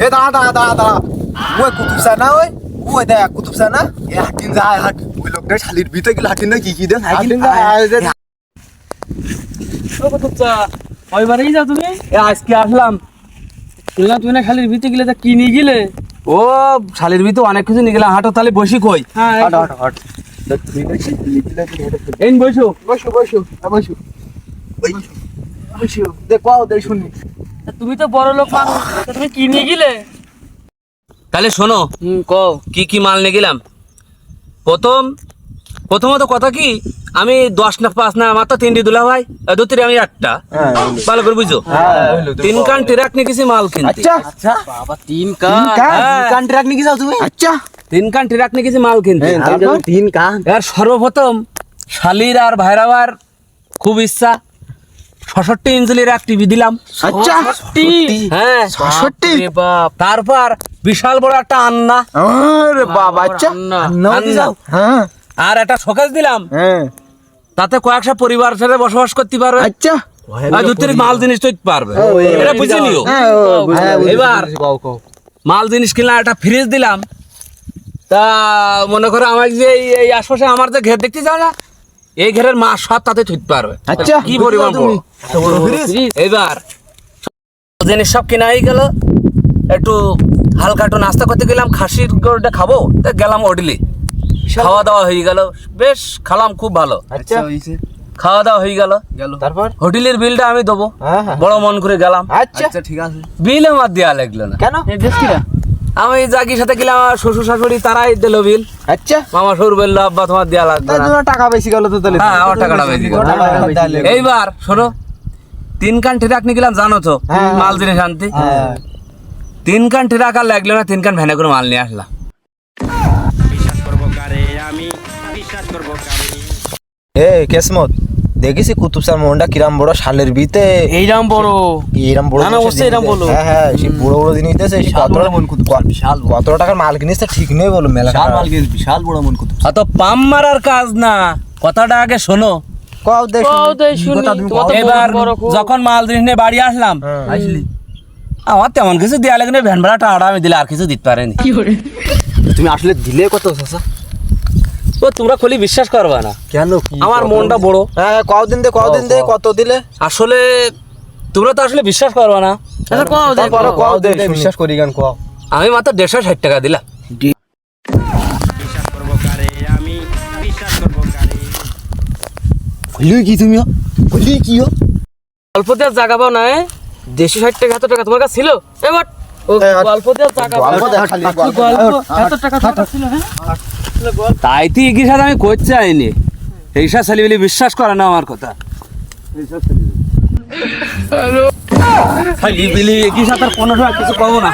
এ দাঁড়া দাঁড়া দাঁড়া দাঁড়া ওই কুতুবসা না ওই ওই দেখ কুতুবসা না এ হাটিন যায় হাট ওই লোকটা শালির ভিতরে গেলে হাটিন না কি কি দেন হাটিন যায়, ও কতচ্ছা ওইবারেই যাও তুমি এ আজকে আসলাম শুনলাম তুমি না খালির ভিতরে গেলে তা কি নিয়ে গেলে ও শালির ভিতরে অনেক কিছু নিয়ে হাঁটো তাহলে বসি কই হ্যাঁ হাট হাট হাট এই বসো বসো বসো বসো বসো দেখ দেখ শুনি তুমি তো বড় লোক মানুষ তুমি কি নিয়ে গেলে? তাহলে শোনো হুম কও। কি কি মাল নিয়ে গেলাম? প্রথম প্রথমত কথা কি আমি দশ না পাঁচ না আমার তো তিনটি দুলা ভাই আর দুটির আমি একটা। হ্যাঁ ভালো করে বুঝো। তিন কান টিরাক নিয়ে কিছু মাল কিনতে। আচ্ছা। আচ্ছা। বাবা তিন কান। হ্যাঁ, কান্ট্রাক্ট নিয়ে যাও তুমি? আচ্ছা। তিন কান টিরাক নিয়ে কিছু মাল কিনতে। তিন কান। এবার সর্বপ্রথম শালির আর ভাইরাবার খুব ইচ্ছা। ছষট্টি ইঞ্চিলের এক টিভি দিলাম। আচ্ছা। হ্যাঁ। ছষট্টি? তারপর বিশাল বড় একটা আন্না। আরে বাবা আচ্ছা। হ্যাঁ। আর একটা শোকেস দিলাম। হ্যাঁ। তাতে কয়েকটা পরিবার সাথে বসবাস করতে পারবে। আচ্ছা। দু তিন মাল জিনিস তৈরি পারবে। এটা বুঝে নিও। এবার। মাল জিনিস কিনলাম একটা ফ্রিজ দিলাম। তা মনে করো আমার যে এই- আশপাশে আমার যে ঘের দেখতে যাও না? এই ঘেরের মাছ সব তাতে থুইতে পারবে। আচ্ছা। কি পরিমাণ? এবার জিনিস সব কেনা হয়ে গেল। একটু হালকা একটু নাস্তা করতে গেলাম খাসির গরুটা খাব তা গেলাম ওডিলি। খাওয়া দাওয়া হয়ে গেল। বেশ খালাম খুব ভালো। আচ্ছা। খাওয়া দাওয়া হয়ে গেল। তারপর? হোটেলের বিলটা আমি দেবো। হ্যাঁ হ্যাঁ। বড় মন করে গেলাম। আচ্ছা। ঠিক আছে। বিল আমার দেওয়া লাগল না। কেন? আমি জাগির সাথে গেলাম আমার শ্বশুর শাশুড়ি তারাই দিল বিল। আচ্ছা। মামা শ্বশুর বলল আব্বা তোমার দেওয়া লাগবে টাকা বেশি গেল তো তাহলে। হ্যাঁ, আমার টাকাটা বেশি গেল। এইবার শোনো। তিন কান ঠেরাক নিয়ে গেলাম জানো তো? হ্যাঁ। মাল জিনিস আনতে। হ্যাঁ তিন কান ঠেরাক আর লাগল না তিন কান ভ্যানে করে মাল নিয়ে আসলাম। এ কেসমত দেখিস কুতুব স্যার কিরাম বড় শালের বিতে। এইরাম বড়। এরম বড় না, অবশ্যই বলো। হ্যাঁ হ্যাঁ সেই বড় বড় জিনিস দিতেছে সেই কত কত টাকার মাল কিনিস ঠিক নেই বলো মেলা টাকা। বিশাল বড় মন কুতুব। অত পাম মারার কাজ না। কথাটা আগে শোনো। কও দেখ কও দেখ শুনি, কও। এবার যখন মাল জিনিস নিয়ে বাড়ি আসলাম। হ্যাঁ। আসলি আমার তেমন কিছু দেওয়া লাগে না ভ্যান ভাড়াটা আড়া আমি দিলে আর কিছু দিতে পারেনি। তুমি আসলে দিলে কত চাচা? ও তোমরা খুলি বিশ্বাস করবে না। কেন আমার মনটা বড়। হ্যাঁ কদিন দে কদিন দে কত দিলে? আসলে তোমরা তো আসলে বিশ্বাস করবে না। আচ্ছা কও তারপরে কও দে বিশ্বাস করি গান কও। আমি মাত্র দেড়শো ষাট টাকা দিলাম। কইলি কি তুমি কইলি কি হো অল্প দেওয়ার জায়গা পাও না? দেড়শো ষাট টাকা এত টাকা তোমার কাছে ছিল এবার। গল্প দেওয়ার জায়গা এত টাকা ছিল হ্যাঁ তাই তো এগিয়ে সাথে আমি করতে চাইনি এইসব ছেলেবেলে বিশ্বাস করে না আমার কথা ছেলেবেলে এগিয়ে সাথে আর কোনো সময় কিছু পাবো না